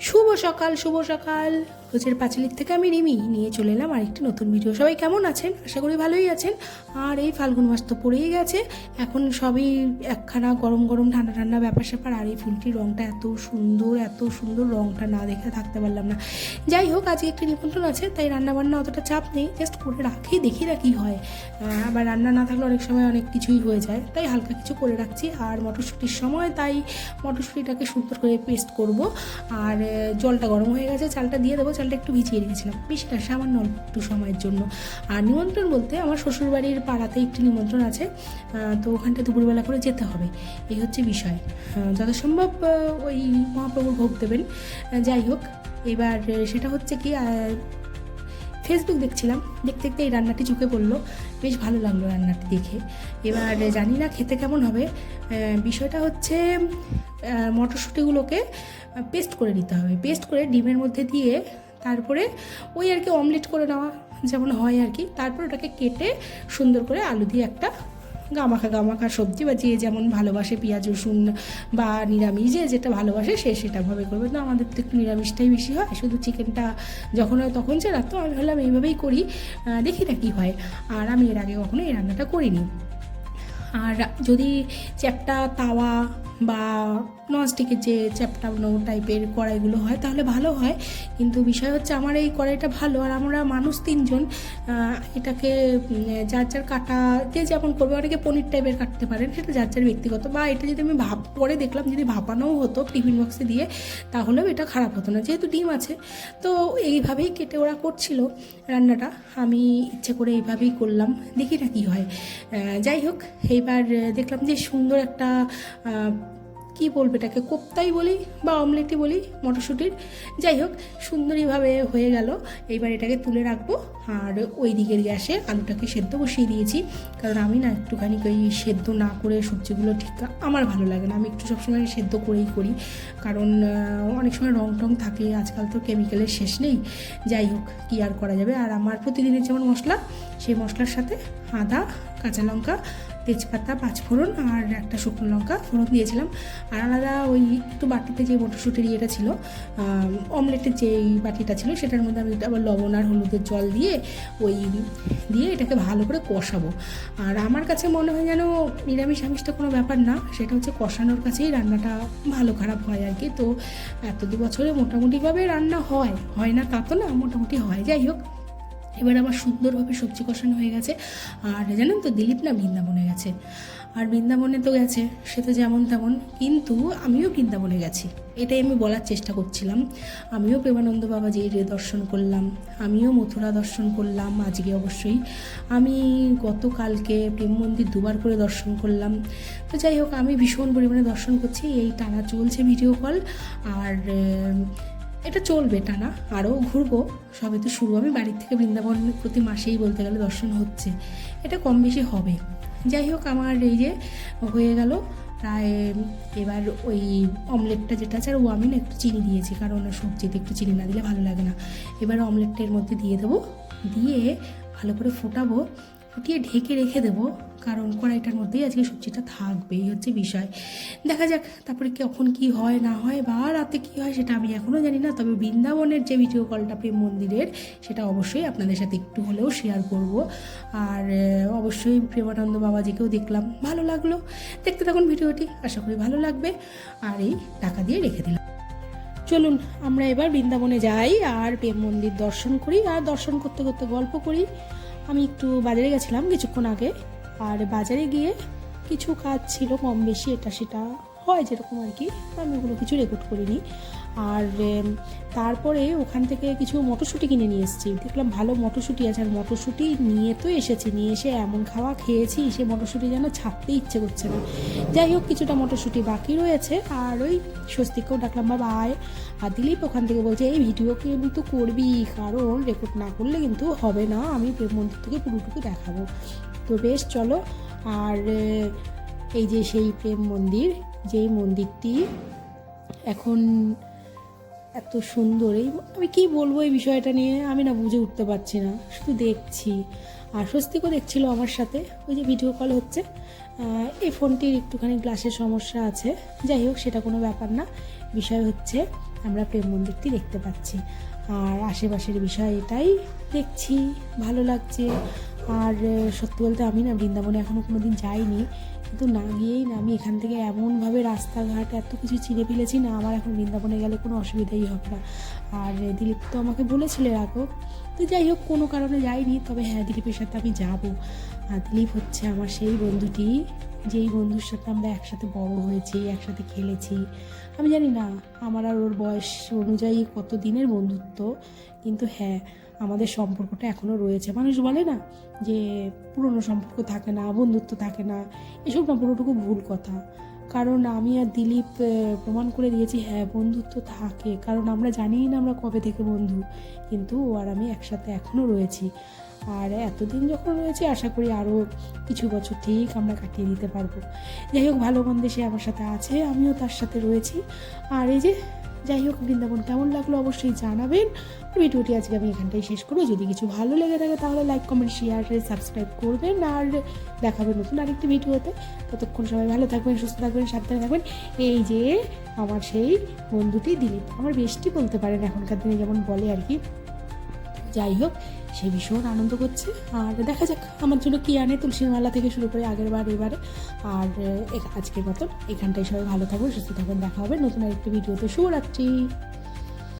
শুভ সকাল শুভ সকাল। রোজের পাঁচালির থেকে আমি রিমি। নিয়ে চলে এলাম আরেকটি নতুন ভিডিও সবাই কেমন আছেন? আশা করি ভালোই আছেন। আর এই ফাল্গুন মাস তো পড়েই গেছে। এখন সবই একখানা গরম গরম ঠান্ডা ঠান্ডা ব্যাপার স্যাপার। আর এই ফুলটির রঙটা এত সুন্দর এত সুন্দর রঙটা না দেখে থাকতে পারলাম না। যাই হোক, আজকে একটি নিমন্ত্রণ আছে, তাই রান্না বান্না অতটা চাপ নেই। জাস্ট করে রাখি, দেখি না কী হয়। আবার রান্না না থাকলে অনেক সময় অনেক কিছুই হয়ে যায়। তাই হালকা কিছু করে রাখছি। আর মটরশুঁটির সময় তাই মটরশুঁটিটাকে সুন্দর করে পেস্ট করব। আর জলটা গরম হয়ে গেছে। চালটা দিয়ে দেবো। চালটা একটু ভিজিয়ে রেখেছিলাম। বেশি না সামান্য একটু সময়ের জন্য। আর নিমন্ত্রণ বলতে আমার শ্বশুরবাড়ির পাড়াতে একটি নিমন্ত্রণ আছে। তো ওখানটা দুপুরবেলা করে যেতে হবে। এই হচ্ছে বিষয়। আহ, যত সম্ভব ওই মহাপ্রভুর ভোগ দেবেন। যাই হোক এবার সেটা হচ্ছে কি ফেসবুক দেখছিলাম। দেখতে দেখতে এই রান্নাটি চোখে পড়ল। বেশ ভালো লাগল রান্নাটি দেখে। এবার জানি না খেতে কেমন হবে। বিষয়টা হচ্ছে মটরশুঁটিগুলোকে পেস্ট করে নিতে হবে। পেস্ট করে ডিমের মধ্যে দিয়ে তারপরে ওই আর কি অমলেট করে নেওয়া যেমন হয় আর কি। তারপর ওটাকে কেটে সুন্দর করে আলু দিয়ে একটা গামাখা গামাখা সবজি বা যে যেমন ভালোবাসে পেঁয়াজ, রসুন বা নিরামিষ, যে যেটা ভালোবাসে সে সেটাভাবে করবে। তো আমাদের তো একটু নিরামিষটাই বেশি হয়, শুধু চিকেনটা যখন হয় তখন ছাড়া তো আমি ভাবলাম এইভাবেই করি দেখি না কী হয়। আর আমি এর আগে কখনো এই রান্নাটা করিনি। আর যদি চ্যাপটা, তাওয়া বা ননস্টিকের যে চ্যাপটানো টাইপের কড়াইগুলো হয়, তাহলে ভালো হয়। কিন্তু বিষয় হচ্ছে আমার এই কড়াইটা ভালো আর আমরা মানুষ তিনজন এটাকে যার যার কাটা যে যেমন করবে, অনেকে পনির টাইপের কাটতে পারেন, সেটা যার যার ব্যক্তিগত। বা এটা যদি আমি ভাব পরে দেখলাম যদি ভাপানোও হতো টিফিন বক্সে দিয়ে, তাহলেও এটা খারাপ হতো না। যেহেতু ডিম আছে, তো এইভাবেই কেটে ওরা করছিল রান্নাটা। আমি ইচ্ছে করে এইভাবেই করলাম, দেখি না কী হয়। যাই হোক, এইবার দেখলাম যে সুন্দর একটা কি বলব এটাকে, কোপ্তাই বলি বা অমলেটই বলি, মটরশুঁটির। যাই হোক, সুন্দরীভাবে হয়ে গেল। এইবার এটাকে তুলে রাখব। আর ওই দিকের গ্যাসে আলুটাকে সেদ্ধ বসিয়ে দিয়েছি। কারণ আমি না একটুখানি ওই সেদ্ধ না করে সবজিগুলো ঠিক আমার ভালো লাগে না। আমি একটু সবসময় সেদ্ধ করেই করি। কারণ অনেক সময় রং টং থাকে, আজকাল তো কেমিক্যালের শেষ নেই। যাই হোক, কী আর করা যাবে? আর আমার প্রতিদিনের যেমন মশলা, সেই মশলার সাথে আদা, কাঁচা লঙ্কা তেজপাতা, পাঁচফোড়ন আর একটা শুকনো লঙ্কা ফোড়ন দিয়েছিলাম। আর আলাদা ওই একটু বাটিতে যে মটরশুঁটির ইয়েটা ছিল অমলেটের যে বাটিটা ছিল, সেটার মধ্যে আমি আবার লবণ আর হলুদের জল দিয়ে ওই দিয়ে এটাকে ভালো করে কষাবো। আর আমার কাছে মনে হয় যেন নিরামিষ আমিষটা কোনো ব্যাপার না, সেটা হচ্ছে কষানোর কাছেই রান্নাটা ভালো খারাপ হয় আর কি। তো এত দু বছরে মোটামুটিভাবে রান্না হয় হয় না তা তো না, মোটামুটি হয়। যাই হোক এবার আমার সুন্দরভাবে সবজি কষানো হয়ে গেছে। আর জানেন তো, দিলীপ না বৃন্দাবনে গেছে। আর বৃন্দাবনে তো গেছে, সে তো যেমন তেমন। কিন্তু আমিও বৃন্দাবনে গেছি। এটাই আমি বলার চেষ্টা করছিলাম। আমিও প্রেমানন্দ বাবাজির দর্শন করলাম। আমিও মথুরা দর্শন করলাম, আজকে অবশ্যই। আমি গতকালকে প্রেম মন্দির দুবার করে দর্শন করলাম। তো যাই হোক, আমি ভীষণ পরিমাণে দর্শন করছি। এই টানা চলছে ভিডিও কল। আর এটা চলবে টানা আরও ঘুরবো। সবে তো শুরু। আমি বাড়ির থেকে বৃন্দাবন প্রতি মাসেই বলতে গেলে দর্শন হচ্ছে। এটা কম বেশি হবে। যাই হোক, আমার এই যে হয়ে গেল। প্রায় এবার ওই অমলেটটা যেটা আছে, আর ও আমি না একটু চিনি দিয়েছি, কারণ সবজিতে একটু চিনি না দিলে ভালো লাগে না। এবার অমলেটটা এর মধ্যে দিয়ে দেবো। দিয়ে ভালো করে ফোটাবো। ফুটিয়ে ঢেকে রেখে দেবো, কারণ কড়াইটার মধ্যেই আজকে সবজিটা থাকবে এই হচ্ছে বিষয়। দেখা যাক তারপরে কখন কি হয়, না হয়, বা রাতে কি হয় সেটা আমি এখনও জানি না, তবে বৃন্দাবনের যে ভিডিও কলটা প্রেম মন্দিরের, সেটা অবশ্যই আপনাদের সাথে একটু হলেও শেয়ার করব। আর অবশ্যই প্রেমানন্দ বাবাজিকেও দেখলাম, ভালো লাগল। দেখতে থাকুন ভিডিওটি, আশা করি ভালো লাগবে। আর এই টাকা দিয়ে রেখে দিলাম। চলুন, আমরা এবার বৃন্দাবনে যাই আর প্রেম মন্দির দর্শন করি আর দর্শন করতে করতে গল্প করি। আমি একটু বাজারে গেছিলাম কিছুক্ষণ আগে আর বাজারে গিয়ে কিছু কাজ ছিল কম বেশি, এটা সেটা হয় যেরকম আর কি আমি ওগুলো কিছু রেকর্ড করিনি। আর তারপরে ওখান থেকে কিছু মটরশুঁটি কিনে নিয়ে এসেছি। দেখলাম ভালো মটরশুঁটি আছে আর মটরশুঁটি নিয়ে তো এসেছি। নিয়ে এসে এমন খাওয়া খেয়েছি, সে মটরশুঁটি যেন ছাড়তে ইচ্ছে করছে না। যাই হোক, কিছুটা মটরশুঁটি বাকি রয়েছে আর ওই স্বস্তিকেও ডাকলাম, বাবা, আয়। আর দিলীপ ওখান থেকে বলছে, এই ভিডিও কিন্তু করবি, কারণ রেকর্ড না করলে কিন্তু হবে না। আমি মন্দির থেকে পুরোটুকু দেখাবো। তো বেশ, চলো। আর এই যে সেই প্রেম মন্দির, যেই মন্দিরটি এখন এত সুন্দর। এই আমি কি বলব এই বিষয়টা নিয়ে? আমি না বুঝে উঠতে পারছি না। শুধু দেখছি। আর স্বস্তিকও দেখছিল আমার সাথে। ওই যে ভিডিও কল হচ্ছে। এই ফোনটির একটুখানি গ্লাসের সমস্যা আছে। যাই হোক, সেটা কোনো ব্যাপার না। বিষয় হচ্ছে, আমরা প্রেম মন্দিরটি দেখতে পাচ্ছি। আর আশেপাশের বিষয় এটাই দেখছি। ভালো লাগছে। আর সত্যি বলতে আমি না বৃন্দাবনে এখনও কোনো দিন যাইনি। কিন্তু না গিয়েই না আমি এখান থেকে এমনভাবে রাস্তাঘাট এত কিছু চিনে ফেলেছি না আমার এখন বৃন্দাবনে গেলে কোনো অসুবিধাই হবে না। আর দিলীপ তো আমাকে বলেছিল রাখো। তো যাই হোক, কোনো কারণে যাইনি। তবে হ্যাঁ দিলীপের সাথে আমি যাব। আর দিলীপ হচ্ছে আমার সেই বন্ধুটি। যেই বন্ধুর সাথে আমরা একসাথে বড় হয়েছি, একসাথে খেলেছি। আমি জানি না, আমার আর ওর বয়স অনুযায়ী কত দিনের বন্ধুত্ব, কিন্তু হ্যাঁ আমাদের সম্পর্কটা এখনও রয়েছে। মানুষ বলে না যে পুরনো সম্পর্ক থাকে না, বন্ধুত্ব থাকে না, এসব না, পুরোটুকু ভুল কথা। কারণ আমি আর দিলীপ প্রমাণ করে দিয়েছি হ্যাঁ বন্ধুত্ব থাকে। কারণ আমরা জানিই না আমরা কবে থেকে বন্ধু, কিন্তু ও আর আমি একসাথে এখনও রয়েছি। আর এতদিন যখন রয়েছে, আশা করি আরও কিছু বছর ঠিক আমরা কাটিয়ে দিতে পারব। যাই হোক, ভালো মন্দে সে আমার সাথে আছে, আমিও তার সাথে রয়েছি। আর এই যে, যাই হোক, বৃন্দাবন কেমন লাগল অবশ্যই জানাবেন। ভিডিওটি আজকে আমি এখানটাই শেষ করব। যদি কিছু ভালো লেগে থাকে, তাহলে লাইক কমেন্ট শেয়ার সাবস্ক্রাইব করবেন। আর দেখাবেন নতুন আরেকটি ভিডিওতে। ততক্ষণ সবাই ভালো থাকবেন, সুস্থ থাকবেন, সাবধানে থাকবেন। এই যে, আমার সেই বন্ধুটি দিলীপ। আমার বেশটি বলতে পারেন এখনকার দিনে যেমন বলে আর কি। যাই হোক সে ভীষণ আনন্দ করছে। আর দেখা যাক আমার জন্য কি আনে তুলসীর মালা থেকে শুরু করে আগের বার, এবারে। আর আজকের মতন এখানটায় সবাই ভালো থাকব সুস্থ থাকবেন দেখা হবে নতুন আরেকটি ভিডিওতে। শুভরাত্রি।